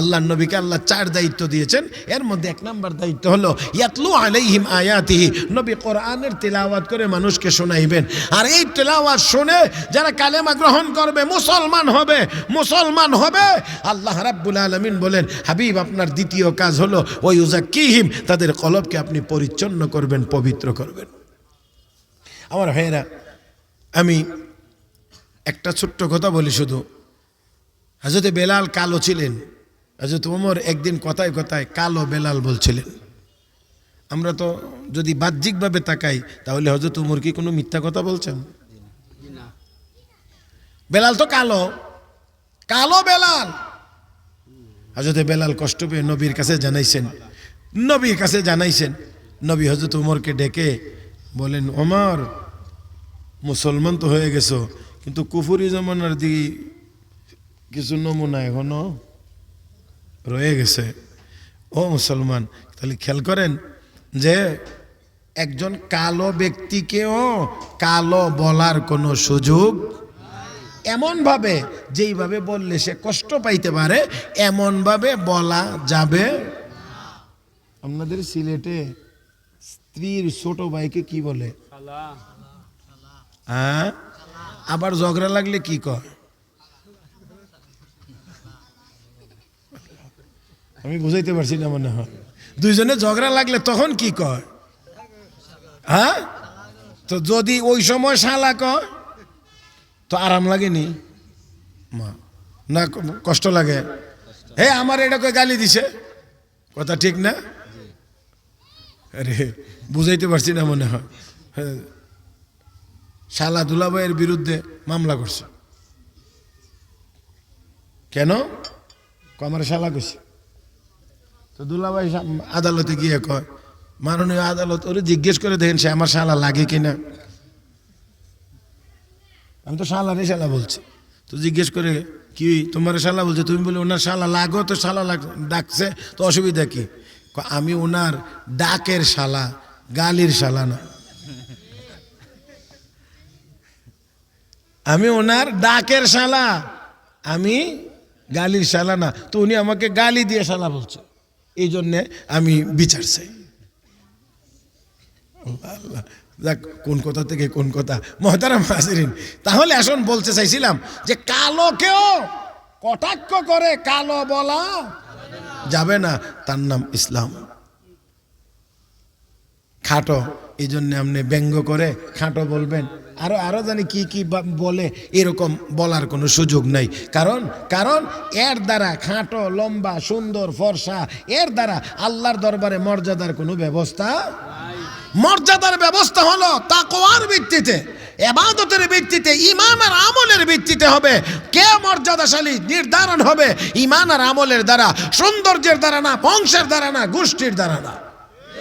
আল্লাহ নবীকে আল্লাহ চার দায়িত্ব দিয়েছেন। এর মধ্যে এক নম্বর দায়িত্ব হলো, ইয়াতলু আলাইহিম আয়াতিহি। নবী কোরআনের তেলাওয়াত করে মানুষকে শোনাইবেন। আর এই তেলাওয়াত শুনে যারা কালেমা গ্রহণ করবে, মুসলমান হবে মুসলমান হবে, আল্লাহ রাব্বুল আলামিন বলেন, হাবিব, আপনার দ্বিতীয় কাজ হলো ওই উজাক্কিহিম তাদের কলবকে আপনি পরিচ্ছন্ন করবেন, পবিত্র করবেন। আমার ভাইয়েরা, আমি একটা ছোট্ট কথা বলি শুধু। হাজরতে বেলাল কালো ছিলেন। হাজরত ওমর একদিন কথায় কথায় কালো বেলাল বলছিলেন, আমরা তো যদি বাহ্যিকভাবে তাকাই, তাহলে হজরত উমর কি কোনো মিথ্যা কথা বলছেন? বেলাল তো কালো কালো বেলাল। হজরত বেলাল কষ্ট পেয়ে নবীর কাছে জানাইছেন, নবীর কাছে জানাইছেন, নবী হজরত উমরকে ডেকে বলেন, ওমর, মুসলমান তো হয়ে গেছো, কিন্তু কুফুরি জমানার দিকে কিছু নমুনা এখনও? রয়ে গেছে ও মুসলমান তাহলে খেয়াল করেন যে একজন কালো ব্যক্তিকেও কালো বলার কোনো সুযোগ এমনভাবে যেইভাবে বললে সে কষ্ট পাইতে পারে এমনভাবে বলা যাবে আপনাদের সিলেটে স্ত্রীর ছোট ভাইকে কি বলে? হ্যাঁ? আবার ঝগড়া লাগলে কি কয়? আমি বুঝাইতে পারছি না মনে হয়। দুইজনে ঝগড়া লাগলে তখন কি কয়? হ্যাঁ? তো যদি ওই সময় শালা কয়, তো আরাম লাগেনি। মা, না, কষ্ট লাগে। হে, আমার এটা কই গালি দিছে? কথা ঠিক না? আরে, বুঝাইতে পারছি না মনে হয়। শালা দুলাভাইয়ের বিরুদ্ধে মামলা করছে। কেন? কমার শালা করছে তো দুলাভাই আদালতে গিয়ে কয়, মাননীয় আদালত, ওরে জিজ্ঞেস করে দেখেন সে আমার শালা লাগে কিনা? আমি তো শালা রে শালা বলছি। তো জিজ্ঞেস করে, কি তোমার শালা বলছে? তুমি বলে, ওনার শালা লাগো, তো শালা লাগ ডাকছে, তো অসুবিধা কি? আমি ওনার ডাকের শালা, গালির শালা না। আমি ওনার ডাকের শালা, আমি গালির শালা না। তো উনি আমাকে গালি দিয়ে শালা বলছে। এই জন্যে আমি বিচার চাই। আল্লাহ। যাক, কোন কথা থেকে কোন কথা। মহতারাম হাজিরিন, তাহলে আসুন বলতে চাইছিলাম যে কালোকেও কটাক্ষ করে, কালো বলা যাবে না। তার নাম ইসলাম। খাটো, এই জন্য আপনি ব্যঙ্গ করে খাটো বলবেন। আরও আরও জানি কি কি বলে, এরকম বলার কোনো সুযোগ নাই। কারণ কারণ এর দ্বারা খাটো, লম্বা, সুন্দর, ফর্সা, এর দ্বারা আল্লাহর দরবারে মর্যাদার কোনো ব্যবস্থা মর্যাদার ব্যবস্থা হলো তাকওয়ার ভিত্তিতে, এবাদতের ভিত্তিতে ইমান আর আমলের ভিত্তিতে হবে। কে মর্যাদাশালী? নির্ধারণ হবে। ইমান আর আমলের দ্বারা, সৌন্দর্যের দ্বারা না, বংশের দ্বারা না, গোষ্ঠীর দ্বারা না।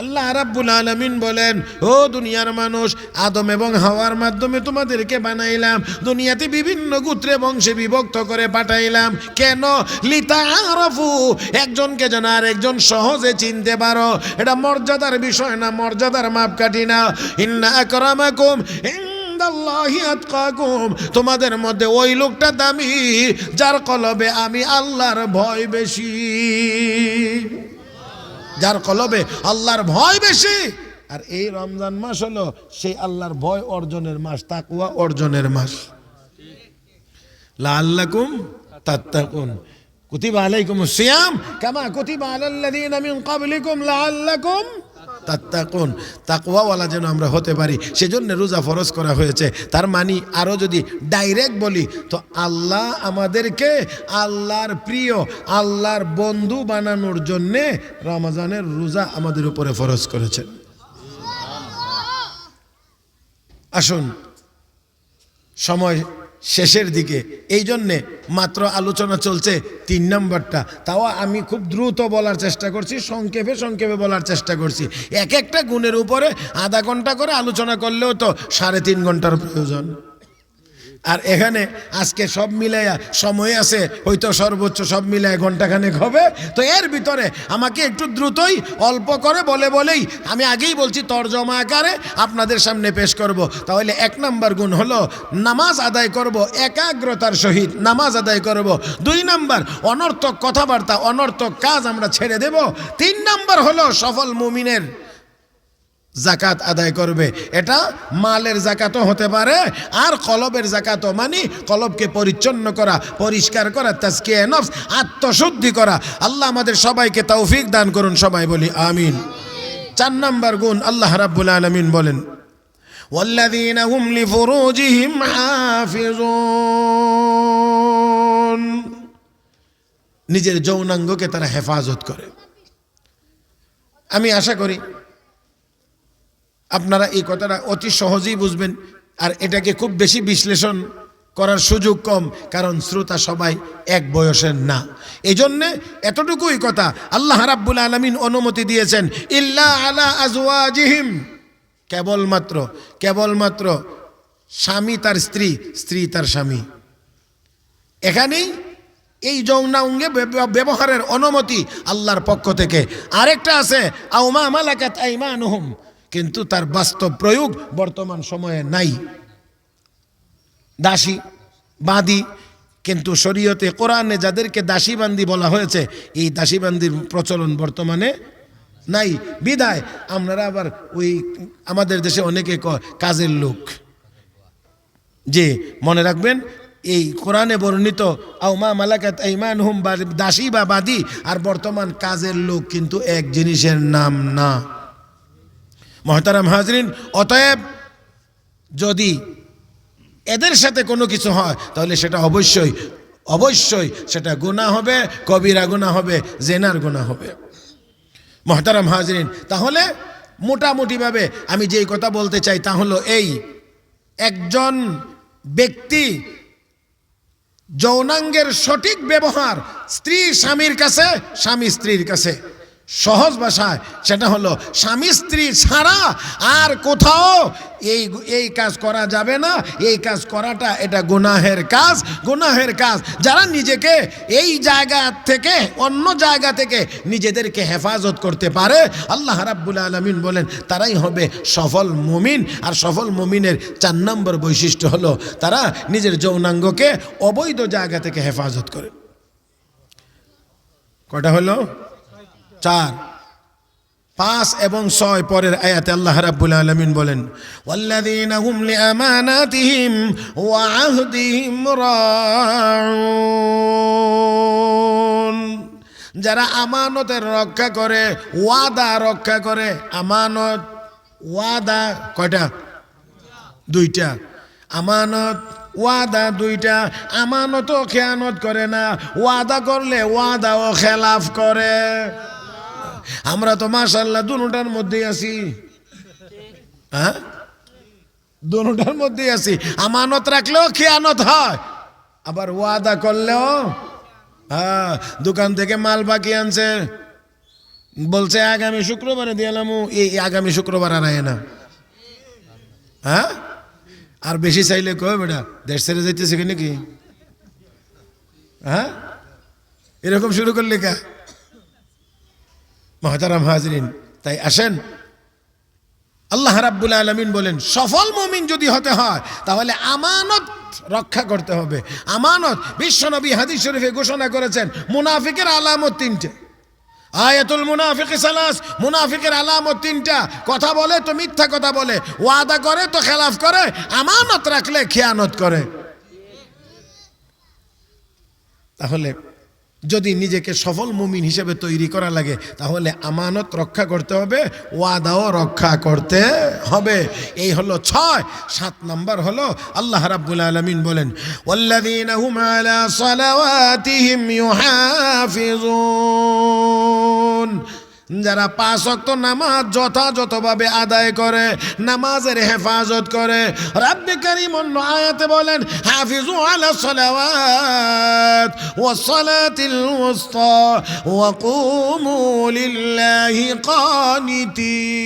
আল্লাহ রাব্বুল আলামিন বলেন, ও দুনিয়ার মানুষ, আদম এবং হাওয়ার মাধ্যমে তোমাদেরকে বানাইলাম, দুনিয়াতে বিভিন্ন গোত্রে বংশে বিভক্ত করে পাঠাইলাম। কেন? লিতা আরফু একজনকে যেন আর একজন সহজে চিনতে পারো। এটা মর্যাদার বিষয় না, মর্যাদার মাপকাঠি না। ইন্না আকরামাকুম তোমাদের মধ্যে ওই লোকটা দামি, যার কলবে আমি আল্লাহর ভয় বেশি। যার কলবে আল্লাহর ভয় বেশি। আর এই রমজান মাস হলো সেই আল্লাহর ভয় অর্জনের মাস তাকুয়া অর্জনের মাস। লাল্লাকুম তাত্তাকুন। কুতিবা আলাইকুম সিয়াম। কামা কুতিবা আলাল্লাযীনা মিন ক্বাবলিকুম লাআল্লাকুম তাত্তাকুন। তাকওয়াওয়ালা যেন আমরা হতে পারি। সেজন্য রোজা ফরজ করা হয়েছে। তার মানে আরও যদি ডাইরেক্ট বলি, তো আল্লাহ আমাদেরকে আল্লাহর প্রিয়, আল্লাহর বন্ধু বানানোর জন্যে রমজানের রোজা আমাদের উপরে ফরজ করেছেন আসুন, সময় শেষের দিকে। এই জন্যে মাত্র আলোচনা চলছে তিন নম্বরটা। তাও আমি খুব দ্রুত বলার চেষ্টা করছি, সংক্ষেপে সংক্ষেপে বলার চেষ্টা করছি। এক একটা গুণের উপরে আধা ঘণ্টা করে আলোচনা করলেও তো সাড়ে তিন ঘণ্টার প্রয়োজন। আর এখানে আজকে সব মিলাইয়া সময় আছে, হয়তো সর্বোচ্চ সব মিলায় ঘন্টাখানেক হবে। তো এর ভিতরে আমাকে একটু দ্রুতই অল্প করে বলে বলেই আমি আগেই বলছি, তর্জমা আকারে আপনাদের সামনে পেশ করব। তাহলে এক নাম্বার গুণ হলো, নামাজ আদায় করব, একাগ্রতার সহিত নামাজ আদায় করব। দুই নাম্বার, অনর্থক কথাবার্তা, অনর্থক কাজ আমরা ছেড়ে দেব। তিন নাম্বার হলো সফল মুমিনের জাকাত আদায় করবে এটা মালের জাকাতও হতে পারে আর কলবের জাকাতও মানে কলবকে পরিচ্ছন্ন করা পরিষ্কার করা তাজকিয়া নফস আত্মশুদ্ধি করা আল্লাহ আমাদের সবাইকে তৌফিক দান করুন সবাই বলি আমিন চার নাম্বার গুণ আল্লাহ রাব্বুল আলামিন বলেন والذين هم لفروجهم حافظون নিজের যৌনাঙ্গকে তারা হেফাজত করে আমি আশা করি আপনারা এই কথাটা অতি সহজেই বুঝবেন। আর এটাকে খুব বেশি বিশ্লেষণ করার সুযোগ কম, কারণ শ্রোতা সবাই এক বয়সের না। এই জন্যে এতটুকুই কথা আল্লাহ রাব্বুল আলমিন অনুমতি দিয়েছেন, ইল্লা আলা আজওয়াজিহিম। কেবলমাত্র কেবলমাত্র স্বামী তার স্ত্রী স্ত্রী তার স্বামী। এখানেই এই যৌনাঙ্গে ব্যব- ব্যবহারের অনুমতি আল্লাহর পক্ষ থেকে। আরেকটা আছে আউমা মালাকাত আইমানুহুম। কিন্তু তার বাস্তব প্রয়োগ বর্তমান সময়ে নাই। দাসী, বাদী, কিন্তু শরীয়তে কোরআনে যাদেরকে দাসী বান্দি বলা হয়েছে, এই দাসী বান্দির প্রচলন বর্তমানে নাই। বিদায় আপনারা আবার ওই আমাদের দেশে অনেকে কাজের লোক। যে মনে রাখবেন, এই কোরআনে বর্ণিত আউমা মালাকাত ইমান হুম দাসী বা বাদী আর বর্তমান কাজের লোক কিন্তু এক জিনিসের নাম না। মহতারাম হাজরিন, অতএব যদি এদের সাথে কোনো কিছু হয়, তাহলে সেটা অবশ্যই অবশ্যই সেটা গুণা হবে, কবিরা গুণা হবে, জেনার গুণা হবে। মহতারাম হাজরিন, তাহলে মোটামুটিভাবে আমি যেই কথা বলতে চাই তা হলো এই, একজন ব্যক্তি যৌনাঙ্গের সঠিক ব্যবহার স্ত্রী স্বামীর কাছে, স্বামী স্ত্রীর কাছে। সহজ ভাষায়, সেটা হলো স্বামী স্ত্রী ছাড়া আর কোথাও এই এই কাজ করা যাবে না, এই কাজ করাটা এটা গুনাহের কাজ গুনাহের কাজ। যারা নিজেকে এই জায়গা থেকে, অন্য জায়গা থেকে নিজেদেরকে হেফাজত করতে পারে, আল্লাহ রাব্বুল আলমিন বলেন, তারাই হবে সফল মুমিন। আর সফল মুমিনের চার নম্বর বৈশিষ্ট্য হলো, তারা নিজের যৌনাঙ্গকে অবৈধ জায়গা থেকে হেফাজত করে। কটা হলো? চার। পাঁচ এবং ছয় পরের আয়াতে আল্লাহ রাব্বুল আলামিন বলেন যারা আমানতের রক্ষা করে, ওয়াদা রক্ষা করে, আমানত, ওয়াদা কয়টা? দুইটা। আমানত, ওয়াদা দুইটা। আমানতও খেয়ানত করে না, ওয়াদা করলে ওয়াদাও খেলাফ করে। আমরা তো মাশাল্লাহ দুটার মধ্যেই আছি। হ্যাঁ? দুটার মধ্যেই আছি। আমানত রাখলেও খেয়ানত হয়। আবার ওয়াদা করলেও হ্যাঁ দোকান থেকে মাল বাকি আনছে। বলছে, আগামী শুক্রবারে দিলাম এই আগামী শুক্রবার আর না। হ্যাঁ? আর বেশি চাইলে কয় বেটা, দেশ ছেড়ে যাইতেছে কি নাকি? হ্যাঁ? এরকম শুরু করলে কা? মহতারাম হাজরিন, তাই আসেন। আল্লাহ রাব্বুল আলমিন বলেন, সফল মমিন যদি হতে হয়, তাহলে আমানত রক্ষা করতে হবে। আমানত, বিশ্বনবী হাদিস শরীফে ঘোষণা করেছেন, মুনাফিকের আলামত তিনটে। আয়াতুল মুনাফিক সালাস, মুনাফিকের আলামত তিনটা। কথা বলে তো মিথ্যা কথা বলে, ওয়াদা করে তো খেলাফ করে, আমানত রাখলে খেয়ানত করে। তাহলে যদি নিজেকে সফল মুমিন হিসেবে তৈরি করা লাগে, তাহলে আমানত রক্ষা করতে হবে, ওয়াদাও রক্ষা করতে হবে। এই হলো ছয়। সাত নম্বর হলো আল্লাহ রাব্বুল আলমিন বলেন, ওয়াল্লাযীনা যারা পাঁচ অক্ত নামাজ যথাযথভাবে আদায় করে, নামাজের হেফাজত করে, রাব্বি করিম অন্য আয়াতে বলেন, হাফিজু আলা সালাওয়াত ওয়া সালাতিল উসতা ওয়া কুমু লিল্লাহি কানিতিন।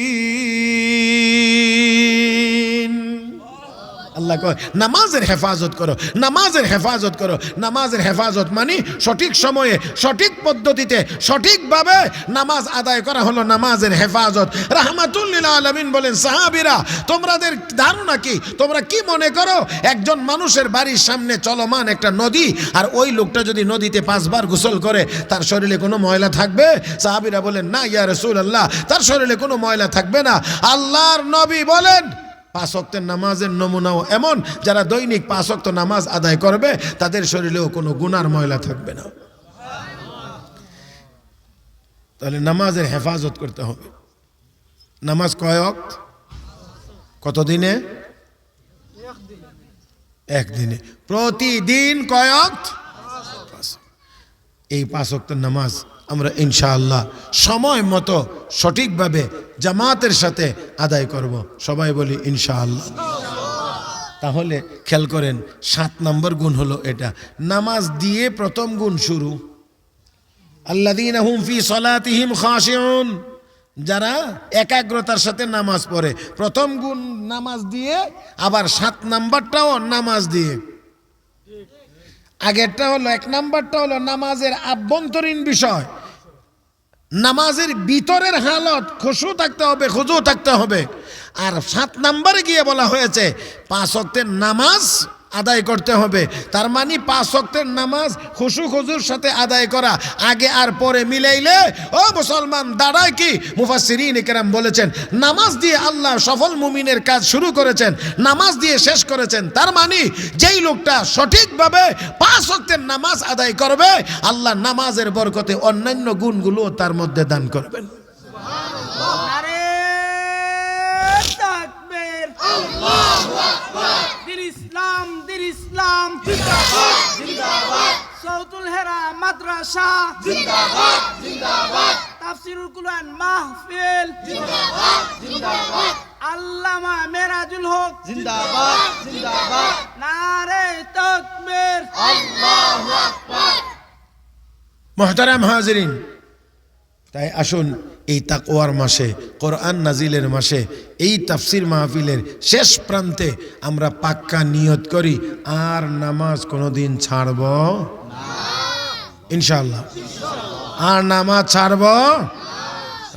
আল্লাহ কয়, নামাজের হেফাজত করো, নামাজের হেফাজত করো, নামাজের হেফাজত মানে সঠিক সময়ে, সঠিক পদ্ধতিতে, সঠিকভাবে নামাজ আদায় করা হলো নামাজের হেফাজত। রাহমাতুল্লিল আলমিন বলেন, সাহাবিরা তোমাদের ধারণা কি? তোমরা কি মনে করো, একজন মানুষের বাড়ির সামনে চলমান একটা নদী, আর ওই লোকটা যদি নদীতে পাঁচবার গোসল করে, তার শরীরে কোনো ময়লা থাকবে? সাহাবিরা বলেন, না, ইয়া রসুল আল্লাহ তার শরীরে কোনো ময়লা থাকবে না। আল্লাহর নবী বলেন পাঁচ অক্তের নামাজের নমুনাও এমন, যারা দৈনিক পাঁচ অক্ত নামাজ আদায় করবে, তাদের শরীরেও কোনো গুনার ময়লা থাকবে না। তাহলে নামাজের হেফাজত করতে হবে। নামাজ কয় অক্ত কত দিনে? একদিনে। প্রতিদিন কয় এই পাঁচ অক্তের নামাজ আমরা ইনশাআল্লাহ সময় মতো সঠিকভাবে জামাতের সাথে আদায় করব। সবাই বলি ইনশাআল্লাহ। তাহলে খেয়াল করেন, সাত নম্বর গুণ হলো এটা। নামাজ দিয়ে প্রথম গুণ শুরু। আল্লাদিন হুম ফি সলাতিহিম খাশিউন। যারা একাগ্রতার সাথে নামাজ পড়ে, প্রথম গুণ নামাজ দিয়ে, আবার সাত নাম্বারটাও নামাজ দিয়ে। আগেরটা হলো, এক নাম্বারটা হলো নামাজের আভ্যন্তরীণ বিষয়। নামাজের ভিতরের হালত খুশু থাকতে হবে, খুজু থাকতে হবে। আর সাত নাম্বারে গিয়ে বলা হয়েছে, পাঁচ অক্টের নামাজ আদায় করতে হবে। তার মানে পাঁচ অক্তের নামাজ খুশু খুজুর সাথে আদায় করা। আগে আর পরে মিলাইলে ও মুসলমান দাঁড়ায় কি? মুফাসিরিন কেরাম বলেছেন নামাজ দিয়ে আল্লাহ সফল মুমিনের কাজ শুরু করেছেন নামাজ দিয়ে শেষ করেছেন। তার মানে যেই লোকটা সঠিকভাবে পাঁচ অক্তের নামাজ আদায় করবে আল্লাহ নামাজের বরকতে অন্যান্য গুণগুলো তার মধ্যে দান করবেন। দিন ইসলাম দিন ইসলাম জিন্দাবাদ। জিন্দাবাদ। সৌতুল হেরা মাদ্রাসা। জিন্দাবাদ জিন্দাবাদ। তাফসিরুল কুরআন মাহফিল। জিন্দাবাদ জিন্দাবাদ। আল্লামা মেরাজুল হক। জিন্দাবাদ জিন্দাবাদ। নারে তাকবীর। মহতারাম হাজরিন তাই আসুন, এই তাকওয়ার মাসে, কোরআন নাজিলের মাসে, এই তাফসির মাহফিলের শেষ প্রান্তে আমরা পাক্কা নিয়ত করি, আর নামাজ কোনোদিন ছাড়ব ইনশাল্লাহ আর নামাজ ছাড়ব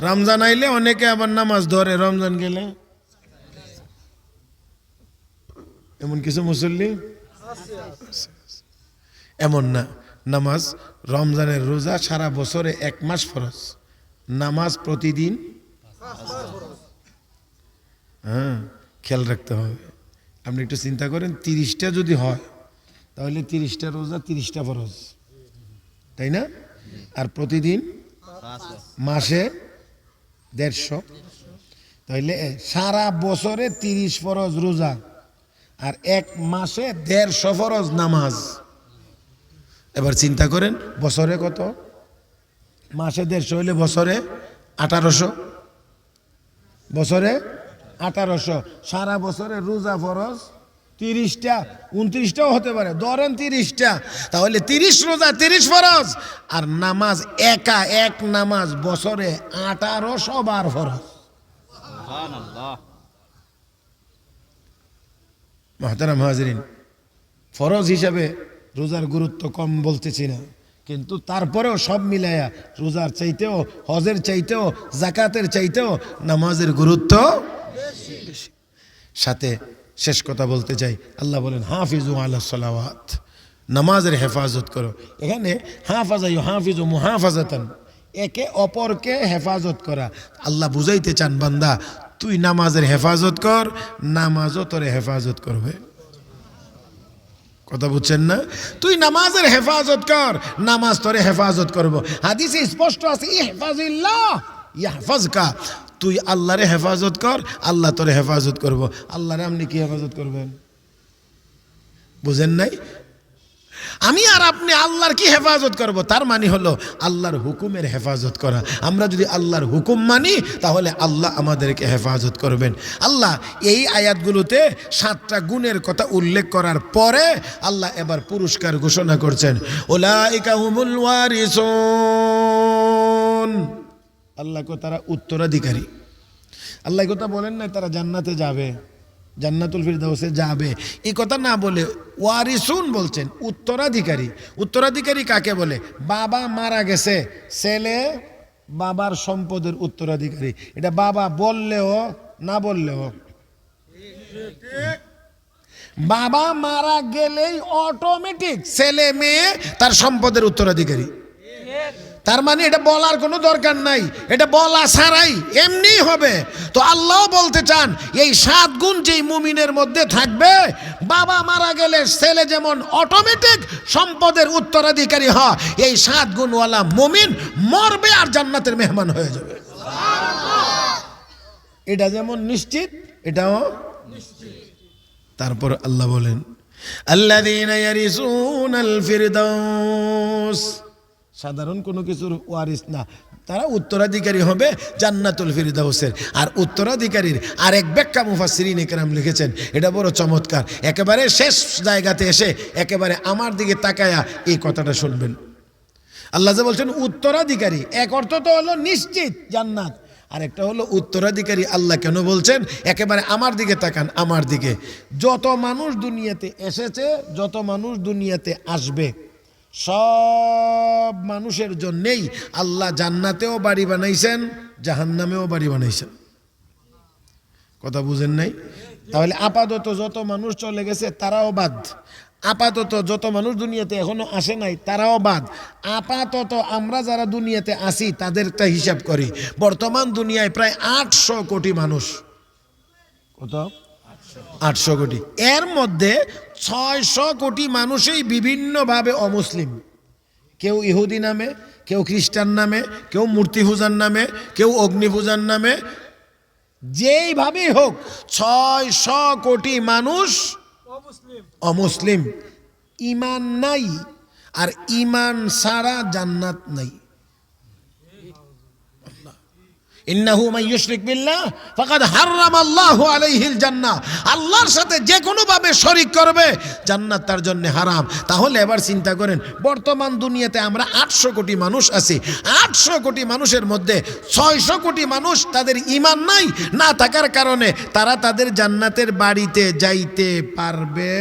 রমজান আইলে অনেকে আবার নামাজ ধরে, রমজান গেলে? এমন কিছু মুসল্লি? এমন না। নামাজ রমজানের রোজা সারা বছরে এক মাস ফরজ। নামাজ প্রতিদিন? হ্যাঁ খেয়াল রাখতে হবে। আপনি একটু চিন্তা করেন, তিরিশটা যদি হয়, তাহলে তিরিশটা রোজা, তিরিশটা ফরজ। তাই না? আর প্রতিদিন? মাসে দেড়শো। তাহলে সারা বছরে তিরিশ ফরজ রোজা, আর এক মাসে দেড়শো ফরজ নামাজ। এবার চিন্তা করেন, বছরে কত? মাসে দেড়শো হইলে বছরে আঠারোশো। বছরে আঠারোশো। সারা বছরে রোজা ফরজ তিরিশটা উনত্রিশটাও হতে পারে। ধরেন তিরিশটা তাহলে তিরিশ রোজা তিরিশ ফরজ। আর নামাজ একা এক নামাজ বছরে আঠারোশো বার ফরজ। মহতারাম হাজরিন ফরজ হিসাবে রোজার গুরুত্ব কম বলতেছি না। কিন্তু তারপরেও সব মিলাইয়া রোজার চাইতেও, হজের চাইতেও জাকাতের চাইতেও নামাজের গুরুত্ব। সাথে শেষ কথা বলতে চাই। আল্লাহ বলেন, হাফিজু আল্লাহ সালাওয়াত। নামাজের হেফাজত করো। এখানে হাফাজাই হাফিজু মুহাফাজাতান। একে অপরকে হেফাজত করা। আল্লাহ বুঝাইতে চান, বান্দা, তুই নামাজের হেফাজত কর, নামাজও তোরে হেফাজত করবে। কথা বুঝছেন না? তুই নামাজের হেফাজত কর, নামাজ তোরে হেফাজত করব। হাদিসে স্পষ্ট আছে হেফাজ ইয়াহফাজকা তুই আল্লাহরে হেফাজত কর, আল্লাহ তোরে হেফাজত করব। আল্লাহরে আপনি কি হেফাজত করবেন? বুঝেন নাই? আমি আর আপনি আল্লাহর কি হেফাজত করব? তার মানে হলো আল্লাহর হুকুমের হেফাজত করা। আমরা যদি আল্লাহর হুকুম মানি, তাহলে আল্লাহ আমাদেরকে হেফাজত করবেন। আল্লাহ এই আয়াতগুলোতে সাতটা গুণের কথা উল্লেখ করার পরে আল্লাহ এবার পুরস্কার ঘোষণা করছেন। ওয়ারিসুন। আল্লাহ কো তারা উত্তরাধিকারী। আল্লাহ কথা বলেন না তারা জান্নাতে যাবে। জান্নাতুল ফিরদাউসে যাবে। এই কথা না বলে ওয়ারিসুন বলছেন, উত্তরাধিকারী। উত্তরাধিকারী কাকে বলে? বাবা মারা গেছে, ছেলে বাবার সম্পদের উত্তরাধিকারী। এটা বাবা বললেও না বললেও। বাবা মারা গেলেই অটোমেটিক ছেলে মেয়ে তার সম্পদের উত্তরাধিকারী। তার মানে এটা বলার কোনো দরকার নাই, এটা বলা ছাড়াই এমনি হবে। তো আল্লাহ বলতে চান, এই সাত গুণ যেই মুমিনের মধ্যে থাকবে, বাবা মারা গেলে ছেলে যেমন অটোমেটিক সম্পদের উত্তরাধিকারী হয়, এই সাত গুণওয়ালা মুমিন মরবে আর জান্নাতের মেহমান হয়ে যাবে। এটা যেমন নিশ্চিত, এটাও তারপর আল্লাহ বলেন ফিরদাউস। সাধারণ কোনো কিছুর ওয়ারিস না। তারা উত্তরাধিকারী হবে জান্নাতুল ফিরদাউসের। আর উত্তরাধিকারীর আরেক ব্যাখ্যা মুফাসসিরিন একরাম লিখেছেন, এটা বড় চমৎকার। একেবারে শেষ জায়গাতে এসে একেবারে আমার দিকে তাকায়া এই কথাটা শুনবেন। আল্লাহ যে বলছেন, উত্তরাধিকারী, এক অর্থ তো হলো নিশ্চিত জান্নাত। আর একটা হলো উত্তরাধিকারী আল্লাহ কেন বলছেন, একেবারে আমার দিকে তাকান, আমার দিকে। যত মানুষ দুনিয়াতে এসেছে, যত মানুষ দুনিয়াতে আসবে সব মানুষের জন্যেই আল্লাহ জান্নাতেও বাড়ি বানাইছেন, জাহান্নামেও বাড়ি বানাইছেন। কথা বুঝেন নাই? তাহলে আপাতত যত মানুষ চলে গেছে, তারাও বাদ। আপাতত যত মানুষ দুনিয়াতে এখনও আসে নাই, তারাও বাদ। আপাতত আমরা যারা দুনিয়াতে আসি, তাদেরটা হিসাব করি। বর্তমান দুনিয়ায় প্রায় আটশো কোটি মানুষ। কত? আটশো কোটি। এর মধ্যে ছয়শো কোটি মানুষই বিভিন্নভাবে অমুসলিম। কেউ ইহুদি নামে কেউ খ্রিস্টান নামে কেউ মূর্তি পূজার নামে কেউ অগ্নি পূজার নামে। যেইভাবেই হোক ছয়শো কোটি মানুষ অমুসলিম। ইমান নাই আর ইমান ছাড়া জান্নাত নাই। ইন্নাহু ইউশরিক বিল্লাহ, ফাকাদ হারামাল্লাহু আলাইহিল জান্নাহ। আল্লাহর সাথে যে কোনো ভাবে শরীক করবে, জান্নাত তার জন্য হারাম। তাহলে এবার চিন্তা করেন, বর্তমান দুনিয়াতে আমরা আটশো কোটি মানুষ আছি। আটশো কোটি মানুষের মধ্যে ছয়শো কোটি মানুষ তাদের ইমান নাই না থাকার কারণে তারা তাদের জান্নাতের বাড়িতে যাইতে পারবে।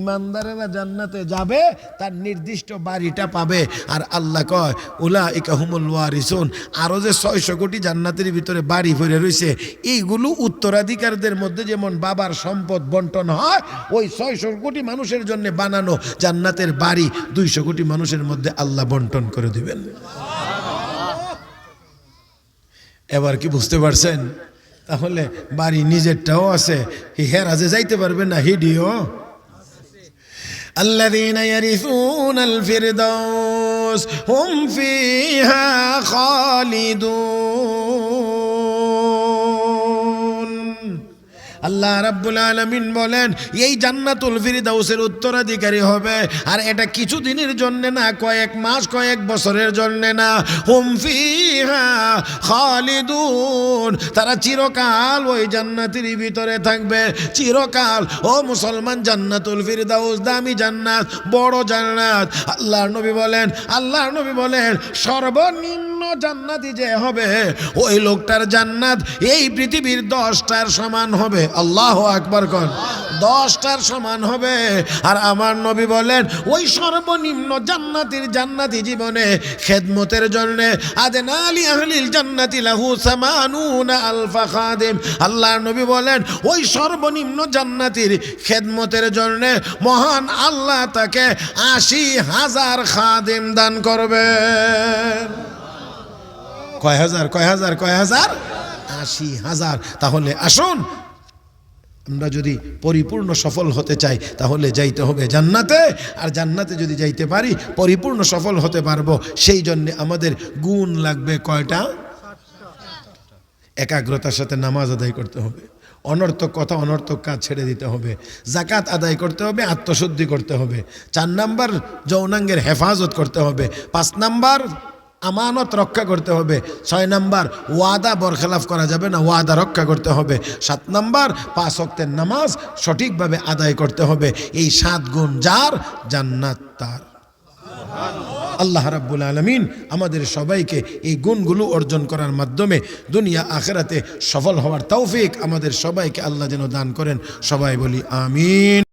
ইমানদারেরা জান্নাতে যাবে, তার নির্দিষ্ট বাড়িটা পাবে। আর আল্লাহ কয় উলা ইকাহুমুল ওয়ারিসুন। আরও যে ছয়শো কোটি জান্নাতের ভিতরে বাড়ি ভরে রয়েছে, এইগুলো উত্তরাধিকারদের মধ্যে যেমন বাবার সম্পদ বন্টন হয়, ওই ছয়শো কোটি মানুষের জন্য বানানো জান্নাতের বাড়ি দুইশো কোটি মানুষের মধ্যে আল্লাহ বন্টন করে দিবেন। এবার কি বুঝতে পারছেন? তাহলে বাড়ি নিজেরটাও আছে হেরাজে যাইতে পারবে না, হিডিও। الذين يرثون الفردوس هم فيها خالدون. আল্লাহ রাব্বুল আলমিন বলেন, এই জান্নাতুল ফিরদাউসের উত্তরাধিকারী হবে। আর এটা কিছুদিনের জন্যে না, কয়েক মাস, কয়েক বছরের জন্যে না। হুম ফিহা খালিদুন। তারা চিরকাল ওই জান্নাতের ভিতরে থাকবে। চিরকাল, ও মুসলমান, জান্নাতুল ফিরদাউস দামি জান্নাত, বড় জান্নাত। আল্লাহর নবী বলেন, আল্লাহর নবী বলেন, সর্বনিম্ন জান্নাতি যে হবে, ওই লোকটার জান্নাত এই পৃথিবীর দশটার সমান হবে। আল্লাহ আকবার কর দশটার সমান হবে। আর আমার নবী বলেন, ওই সর্বনিম্ন জান্নাতির জান্নাতি জীবনে, খেদমতের জন্য আদেন আলী আহলিল জান্নাতি লাহু সামানুনা আলফা খাদিম। আল্লাহর নবী বলেন, ওই সর্বনিম্ন জান্নাতির খেদমতের জন্য মহান আল্লাহ তাকে আশি হাজার খাদিম দান করবেন। কয় হাজার কয় হাজার কয় হাজার? আশি হাজার। তাহলে আসুন, আমরা যদি পরিপূর্ণ সফল হতে চাই, তাহলে যাইতে হবে জান্নাতে। আর জান্নাতে যদি যাইতে পারি, পরিপূর্ণ সফল হতে পারব। সেই জন্যে আমাদের গুণ লাগবে কয়টা? একাগ্রতার সাথে নামাজ আদায় করতে হবে। অনর্থক কথা, অনর্থক কাজ ছেড়ে দিতে হবে। জাকাত আদায় করতে হবে, আত্মশুদ্ধি করতে হবে। চার নাম্বার যৌনাঙ্গের হেফাজত করতে হবে। পাঁচ নাম্বার আমানত রক্ষা করতে হবে। ছয় নাম্বার, ওয়াদা বরখেলাফ করা যাবে না, ওয়াদা রক্ষা করতে হবে। সাত নাম্বার, পাঁচ অক্তের নামাজ সঠিকভাবে আদায় করতে হবে। এই সাত গুণ যার? জান্নাত তার। আল্লাহ রাব্বুল আলমিন আমাদের সবাইকে এই গুণগুলো অর্জন করার মাধ্যমে দুনিয়া আখেরাতে সফল হওয়ার তৌফিক আমাদের সবাইকে আল্লাহ যেন দান করেন। সবাই বলি, আমিন।